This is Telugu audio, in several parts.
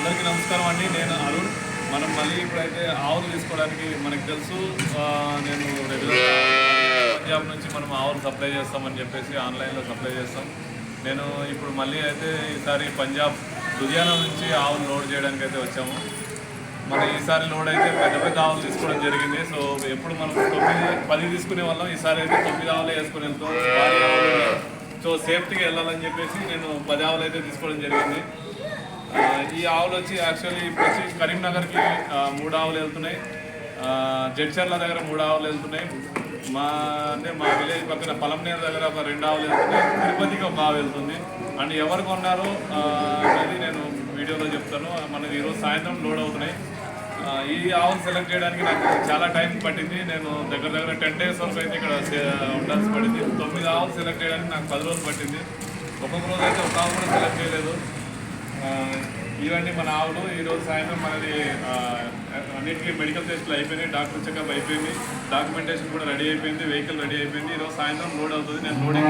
అందరికీ నమస్కారం అండి. నేను అరుణ్. మనం మళ్ళీ ఇప్పుడైతే ఆవులు తీసుకోవడానికి మనకు తెలుసు నేను రెగ్యులర్ పంజాబ్ నుంచి మనం ఆవులు సప్లై చేస్తామని చెప్పేసి ఆన్లైన్లో సప్లై చేస్తాం. నేను ఇప్పుడు మళ్ళీ అయితే ఈసారి పంజాబ్ లుధియానా నుంచి ఆవులు లోడ్ చేయడానికి అయితే వచ్చాము. మన ఈసారి లోడ్ అయితే పెద్ద పెద్ద ఆవులు తీసుకోవడం జరిగింది. సో ఎప్పుడు మనం తొమ్మిది పది తీసుకునే వాళ్ళం. ఈసారి అయితే తొమ్మిది ఆవులు వేసుకుని వెళ్తాం సో సేఫ్టీగా వెళ్ళాలని చెప్పేసి నేను పది ఆవులు అయితే తీసుకోవడం జరిగింది. ఈ ఆవులు వచ్చి యాక్చువల్లీ ఇప్పుడు వచ్చి కరీంనగర్కి మూడు ఆవులు వెళ్తున్నాయి. జడ్చర్ల దగ్గర మూడు ఆవులు వెళ్తున్నాయి. మా అంటే మా విలేజ్ పక్కన పలంనేరు దగ్గర ఒక రెండు ఆవులు వెళ్తున్నాయి. తిరుపతికి ఒక ఆవు వెళ్తుంది. అండ్ ఎవరు కొన్నారో అనేది నేను వీడియోలో చెప్తాను. మనకి ఈరోజు సాయంత్రం లోడ్ అవుతున్నాయి. ఈ ఆవును సెలెక్ట్ చేయడానికి నాకు చాలా టైం పట్టింది. నేను దగ్గర దగ్గర టెన్ డేస్ వరకు అయితే ఇక్కడ ఉండాల్సి పడింది. తొమ్మిది ఆవులు సెలెక్ట్ చేయడానికి నాకు పది రోజులు పట్టింది. ఒక్కొక్క రోజు అయితే ఒక ఆవు కూడా సెలెక్ట్ చేయలేదు. ఇవన్నీ మన ఆవులు ఈరోజు సాయంత్రం మనది అన్నింటికీ అన్నిటికీ మెడికల్ టెస్ట్లు అయిపోయినాయి డాక్టర్ చెకప్ అయిపోయింది డాక్యుమెంటేషన్ కూడా రెడీ అయిపోయింది వెహికల్ రెడీ అయిపోయింది. ఈరోజు సాయంత్రం లోడ్ అవుతుంది నేను లోడింగ్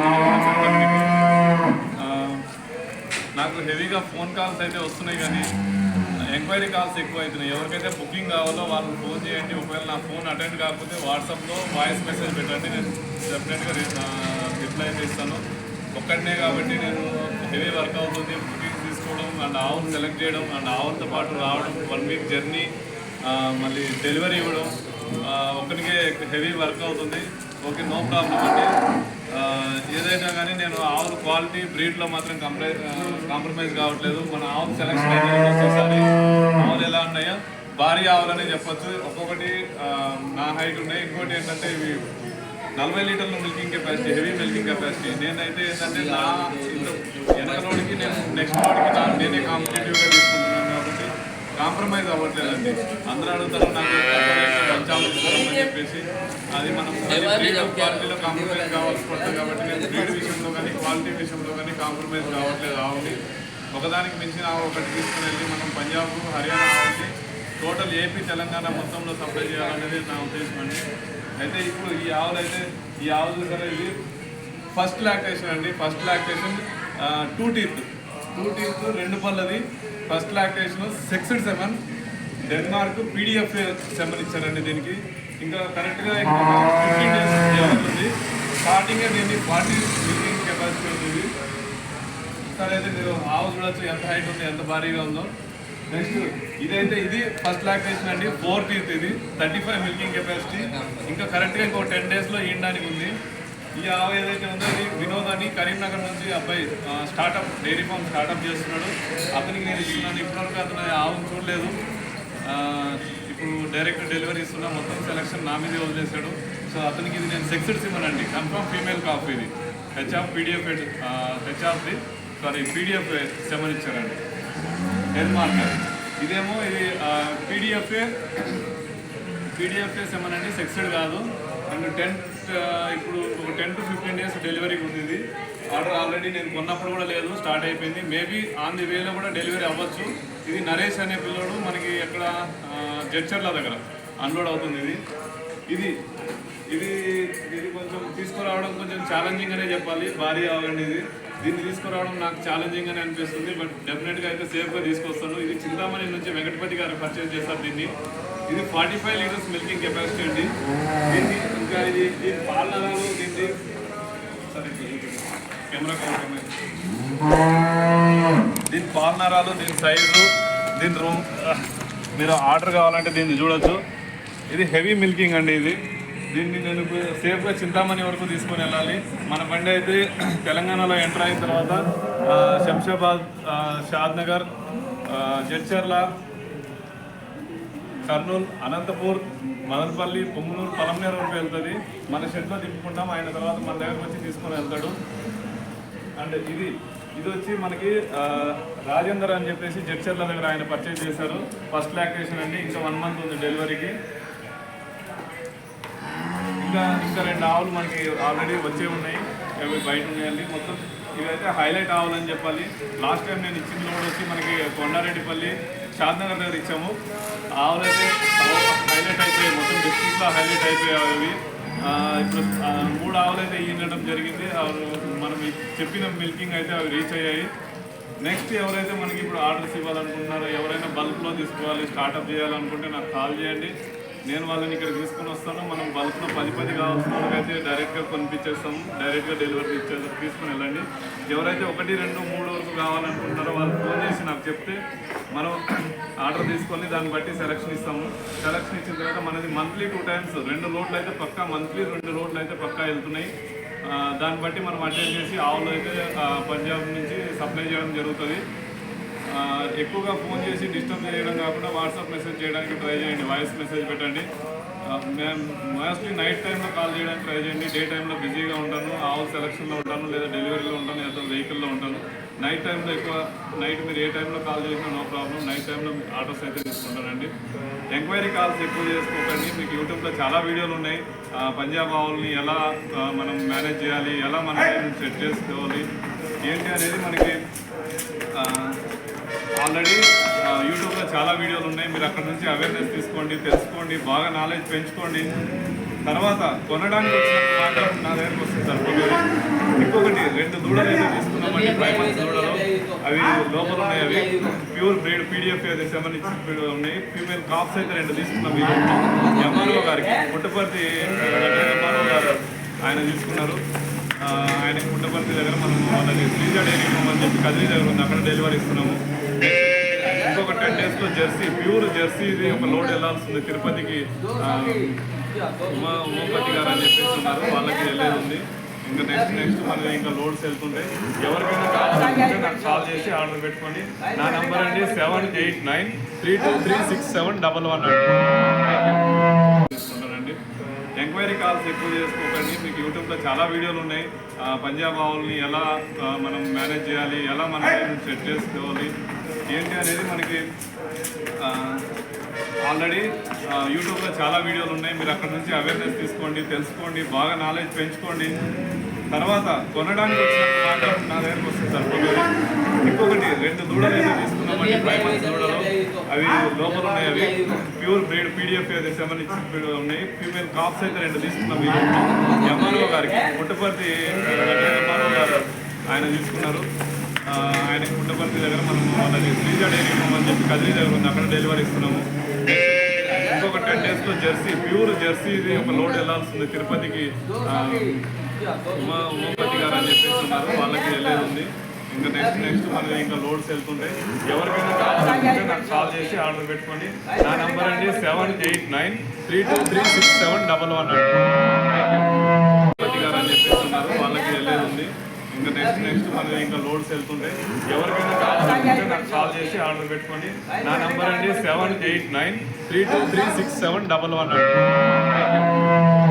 నాకు హెవీగా ఫోన్ కాల్స్ అయితే వస్తున్నాయి కానీ ఎంక్వైరీ కాల్స్ ఎక్కువ అవుతున్నాయి ఎవరికైతే బుకింగ్ కావాలో వాళ్ళు ఫోన్ చేయండి. ఒకవేళ నా ఫోన్ అటెండ్ కాకపోతే వాట్సాప్లో వాయిస్ మెసేజ్ పెట్టండి. నేను డెఫినెట్గా రిప్లై చేస్తాను. ఇస్తాను ఒక్కడనే కాబట్టి నేను హెవీ వర్క్ అవుతుంది బుకింగ్ తీసుకోవడం అండ్ ఆవును సెలెక్ట్ చేయడం అండ్ ఆవులతో పాటు రావడం వన్ వీక్ జర్నీ మళ్ళీ డెలివరీ ఇవ్వడం ఒకరికే హెవీ వర్క్ అవుతుంది. ఓకే నో ప్రాబ్లం అండి. ఏదైనా కానీ నేను ఆవుల క్వాలిటీ బ్రీడ్లో మాత్రం కంప్రై కాంప్రమైజ్ కావట్లేదు. మన ఆవులు సెలెక్షన్ అయితే ఆవులు ఎలా ఉన్నాయో భారీ ఆవులనే చెప్పచ్చు. ఒక్కొక్కటి నా హైట్ ఉన్నాయి. ఇంకోటి ఏంటంటే ఇవి నలభై లీటర్ల milking capacity heavy milking capacity నేనైతే ఏంటంటే నా ఇంత వెనక లోడ్కి నేను నెక్స్ట్ లోడ్కి నా నేనే కాంపిటేటివ్గా తీసుకుంటున్నాను కాబట్టి కాంప్రమైజ్ అవ్వట్లేదండి. అందరూ అడుగుతారు నాకు పంచాలు ఇస్తారని చెప్పేసి. అది మనం క్వాలిటీలో కాంప్రమైజ్ కావాల్సి పడుతుంది కాబట్టి నేను బ్రీడ్ విషయంలో కానీ క్వాలిటీ విషయంలో కానీ కాంప్రమైజ్ కావట్లేదు. ఆవుని ఒకదానికి మించిన ఆవు ఒకటి తీసుకుని వెళ్ళి మనం పంజాబ్ హర్యానా ఆవుని టోటల్ ఏపీ తెలంగాణ మొత్తంలో సప్లై చేయాలనేది నా ఉద్దేశం అండి. అయితే ఇప్పుడు ఈ ఆవులు అయితే ఈ ఆవు చూసారా ఇది ఫస్ట్ లాక్టేషన్ అండి first lactation two teeth two teeth రెండు పళ్ళది. First lactation sixth seven Denmark PDF seven ఇచ్చారండి దీనికి. ఇంకా కరెక్ట్గా ఫిఫ్టీన్ డేస్ అవుతుంది స్టార్టింగే దీన్ని ఫార్టీ మిల్కింగ్ కెపాసిటీ ఉంది సరే అయితే మీరు ఆవు చూడొచ్చు ఎంత హైట్ ఉంది ఎంత భారీగా ఉందో. నెక్స్ట్ ఇదైతే ఇది ఫస్ట్ లాక్టేషన్ అండి. ఫోర్ టీత్ ఇది థర్టీ ఫైవ్ మిల్కింగ్ కెపాసిటీ ఇంకా కరెక్ట్గా ఇంకో టెన్ డేస్లో ఈయడానికి ఉంది. ఈ ఆవు ఏదైతే ఉందో అది వినోద్ అని కరీంనగర్ నుంచి అబ్బాయి స్టార్టప్ డైరీ ఫామ్ స్టార్టప్ చేస్తున్నాడు. అతనికి నేను ఇస్తున్నాను. ఇప్పటివరకు అతను ఆవును చూడలేదు. ఇప్పుడు డైరెక్ట్ డెలివరీ ఇస్తున్నా. మొత్తం సెలక్షన్ నా మీదే వదిలేశాడు. సో అతనికి ఇది నేను సెక్స్డ్ సిమన్ అండి. కన్ఫర్మ్ ఫీమేల్ కాఫ్ ఇది. హెచ్ఆఫ్ పీడిఎఫ్ హెచ్ఆఫ్ది సారీ పీడిఎఫ్ సెమన్ ఇచ్చారండి. హెడ్ మార్కర్ ఇదేమో ఇది పీడిఎఫ్ఏ పీడిఎఫ్ఏ సెవెన్ అండి సెక్స్డ్ కాదు. అండ్ టెన్ ఇప్పుడు ఒక టెన్ టు ఫిఫ్టీన్ డేస్ డెలివరీకి ఉంది ఇది ఆర్డర్ ఆల్రెడీ నేను కొన్నప్పుడు కూడా లేదు స్టార్ట్ అయిపోయింది. మేబీ ఆన్ ది వేలో కూడా డెలివరీ అవ్వచ్చు. ఇది నరేష్ అనే పిల్లోడు మనకి ఎక్కడ జడ్చర్ల దగ్గర అన్లోడ్ అవుతుంది ఇది. ఇది ఇది ఇది కొంచెం తీసుకురావడం కొంచెం ఛాలెంజింగ్ అనే చెప్పాలి. భారీ అవ్వండి ఇది దీన్ని తీసుకురావడం నాకు ఛాలెంజింగ్ అని అనిపిస్తుంది బట్ డెఫినెట్గా అయితే సేఫ్గా తీసుకొస్తాను. ఇది చింతామణి నుంచి వెంకటపతి గారు పర్చేజ్ చేస్తారు దీన్ని. ఇది forty five litres milking capacity అండి. దీన్ని ఇంకా ఇది దీని పాలనలు దీన్ని సరే కెమెరా కెమెరా దీని పాలనరాలు దీని సైజు దీని రూమ్ మీరు ఆర్డర్ కావాలంటే దీన్ని చూడొచ్చు. ఇది హెవీ మిల్కింగ్ అండి ఇది. దీన్ని నేను సేఫ్గా చింతామణి వరకు తీసుకొని వెళ్ళాలి. మన బండి అయితే తెలంగాణలో ఎంటర్ అయిన తర్వాత శంషాబాద్ షాద్ షాద్నగర్ జడ్చర్ల కర్నూలు అనంతపూర్ మదనపల్లి పొంగునూరు పొలంనేరు వరకు వెళ్తుంది. మన షెడ్లో దింపుకుంటాం ఆయన తర్వాత మన దగ్గరకు వచ్చి తీసుకొని వెళ్తాడు. అండ్ ఇది ఇది వచ్చి మనకి రాజేందర్ అని చెప్పేసి జడ్చర్ల దగ్గర ఆయన పర్చేజ్ చేశారు. ఫస్ట్ లాక్టేషన్ అండి. ఇంకా వన్ మంత్ ఉంది డెలివరీకి ఇంకా ఇంకా రెండు ఆవులు మనకి ఆల్రెడీ వచ్చే ఉన్నాయి. అవి బయట ఉన్నాయండి మొత్తం ఇవైతే హైలైట్ ఆవులని చెప్పాలి. లాస్ట్ టైం నేను ఇచ్చిన లోడ్ వచ్చి మనకి కొండారెడ్డిపల్లి షాద్నగర్ దగ్గర ఇచ్చాము. ఆవులు అయితే హైలైట్ అయిపోయాయి. మొత్తం డిస్ట్రిక్ట్లో హైలైట్ అయిపోయాయి అవి. ఇప్పుడు మూడు ఆవులు అయితే ఇవ్వడం జరిగింది. అవి మనం చెప్పిన మిల్కింగ్ అయితే అవి రీచ్ అయ్యాయి. నెక్స్ట్ ఎవరైతే మనకి ఇప్పుడు ఆర్డర్స్ ఇవ్వాలనుకుంటున్నారో ఎవరైనా బల్క్లో తీసుకోవాలి స్టార్ట్అప్ చేయాలనుకుంటే నాకు కాల్ చేయండి. నేను వాళ్ళని ఇక్కడ తీసుకుని వస్తాను. మనం బల్క్లో పది పది కావాల్సిన అయితే డైరెక్ట్గా కొనిపించేస్తాము. డైరెక్ట్గా డెలివరీ ఇచ్చేస్తాం తీసుకుని వెళ్ళండి. ఎవరైతే ఒకటి రెండు మూడు వరకు కావాలనుకుంటున్నారో వాళ్ళు ఫోన్ చేసి నాకు చెప్తే మనం ఆర్డర్ తీసుకొని దాన్ని బట్టి సెలక్షన్ ఇస్తాము. సెలక్షన్ ఇచ్చిన తర్వాత మనది మంత్లీ టూ టైమ్స్ రెండు రోడ్లు అయితే పక్కా మంత్లీ రెండు రోడ్లు అయితే పక్కా వెళ్తున్నాయి. దాన్ని బట్టి మనం అటెండ్ చేసి ఆవులు అయితే పంజాబ్ నుంచి సప్లై చేయడం జరుగుతుంది. ఎక్కువగా ఫోన్ చేసి డిస్టర్బ్ చేయడం కాకుండా వాట్సాప్ మెసేజ్ చేయడానికి ట్రై చేయండి వాయిస్ మెసేజ్ పెట్టండి. మేము మోస్ట్లీ నైట్ టైంలో కాల్ చేయడానికి ట్రై చేయండి డే టైంలో బిజీగా ఉంటాను ఆవుల సెలక్షన్లో ఉంటాను లేదా డెలివరీలో ఉంటాను లేదా వెహికల్లో ఉంటాను. నైట్ టైంలో ఎక్కువ నైట్ మీరు ఏ టైంలో కాల్ చేసినా నో ప్రాబ్లం నైట్ టైంలో ఆటోస్ అయితే తీసుకుంటానండి. ఎంక్వైరీ కాల్స్ ఎక్కువ చేసుకోకండి మీకు యూట్యూబ్లో చాలా వీడియోలు ఉన్నాయి. ఆ, పంజాబ్ ఆవుల్ని ఎలా మనం మేనేజ్ చేయాలి ఎలా మనం సెట్ చేసుకోవాలి ఏంటి అనేది మనకి ఆల్రెడీ యూట్యూబ్లో చాలా వీడియోలు ఉన్నాయి. మీరు అక్కడ నుంచి అవేర్నెస్ తీసుకోండి తెలుసుకోండి బాగా నాలెడ్జ్ పెంచుకోండి. తర్వాత కొనడానికి వచ్చినప్పుడు నా దగ్గరకు వస్తుంది సార్ ఇంకొకటి రెండు దూడలు అయితే తీసుకున్నామండి ప్రైమరీ దూడలు. అవి లోపల ఉన్నాయి అవి. ప్యూర్ బ్రీడ్ పీడిఎఫ్ అయితే సెవెన్ ఇచ్చి ఉన్నాయి. ఫీమేల్ కాప్స్ అయితే రెండు తీసుకున్నాం మీరు ఎంఆర్ఓ గారికి పుట్టపర్తి ఎంఆర్ఓ గారు ఆయన తీసుకున్నారు. ఆయన పుట్టపర్తి దగ్గర మనం వాళ్ళకి శ్రీజ డైరీ ఫామ్ అని చెప్పి కదిరి దగ్గర ఉంది. అక్కడ డెలివరీ ఇస్తున్నాము. ఇంకొక టెన్ డేస్లో జెర్సీ ప్యూర్ జెర్సీ ఇది ఒక లోడ్ వెళ్ళాల్సింది తిరుపతికి ఉమా ఉమాపతి గారు అని చెప్పేసి ఉన్నారు. వాళ్ళకి వెళ్ళేది ఉంది. ఇంకా నెక్స్ట్ నెక్స్ట్ మనకి ఇంకా లోడ్స్ వెళ్తుంటాయి ఎవరికైనా కావాలంటే నాకు కాల్ చేసి ఆర్డర్ పెట్టుకోండి. నా నెంబర్ అండి seven eight nine three two three six seven double one అండి. ఎంక్వైరీ కాల్స్ ఎక్కువ చేసుకోకండి. మీకు యూట్యూబ్లో చాలా వీడియోలు ఉన్నాయి. పంజాబ్ ఆవుల్ని ఎలా మనం మేనేజ్ చేయాలి ఎలా మనం సెట్ చేసుకోవాలి ఏంటి అనేది మనకి ఆల్రెడీ యూట్యూబ్లో చాలా వీడియోలు ఉన్నాయి. మీరు అక్కడ నుంచి అవేర్నెస్ తీసుకోండి తెలుసుకోండి బాగా నాలెడ్జ్ పెంచుకోండి. తర్వాత కొనడానికి వచ్చినప్పుడు మాత్రం నా దగ్గరకు వస్తుంది సార్. ఇంకొకటి రెండు దూడలు అయితే తీసుకున్నామండి ఫైవ్ మంత్స్ దూడలు. అవి లోపల ఉన్నాయి అవి. ప్యూర్ బ్రీడ్ పీడిఎఫ్ అయితే సెవెన్ ఇచ్చి ఉన్నాయి. ఫీమేల్ కాప్స్ అయితే రెండు తీసుకున్నాం మీరు ఎంఆర్ఓ గారికి పుట్టపర్తి ఎంఆర్ఓ గారు ఆయన తీసుకున్నారు. ఆయన పుట్టపర్తి దగ్గర మనం వాళ్ళకి శ్రీజ డైరీ ఫామ్ అని చెప్పి కదిరి దగ్గర ఉంది. అక్కడ డెలివరీ ఇస్తున్నాము. ఇంకొక టెన్ డేస్లో జెర్సీ ప్యూర్ జెర్సీ ఇది ఒక లోడ్ వెళ్ళాల్సింది తిరుపతికి ఉమా ఉమాపతి గారు అని చెప్పేసి ఉన్నారు. వాళ్ళకి వెళ్ళేది ఉంది. ఇంకా నెక్స్ట్ నెక్స్ట్ మనం ఇంకా లోడ్స్ వెళ్తుంటాయి ఎవరికైనా కావాలనుకుంటే నాకు కాల్ చేసి ఆర్డర్ పెట్టుకోండి. నా నెంబర్ అండి seven eight nine three two three six seven double one అండి గారు అని చెప్పేసి ఉన్నారు వాళ్ళకి వెళ్ళేది ఉంది ఇంకా నెక్స్ట్ నెక్స్ట్ మన ఇంకా లోడ్స్ వెళ్తుంటాయి ఎవరికైనా కావాలంటే నాకు కాల్ చేసి ఆర్డర్ పెట్టుకోండి. నా నెంబర్ అండి seven eight nine three two three six seven double one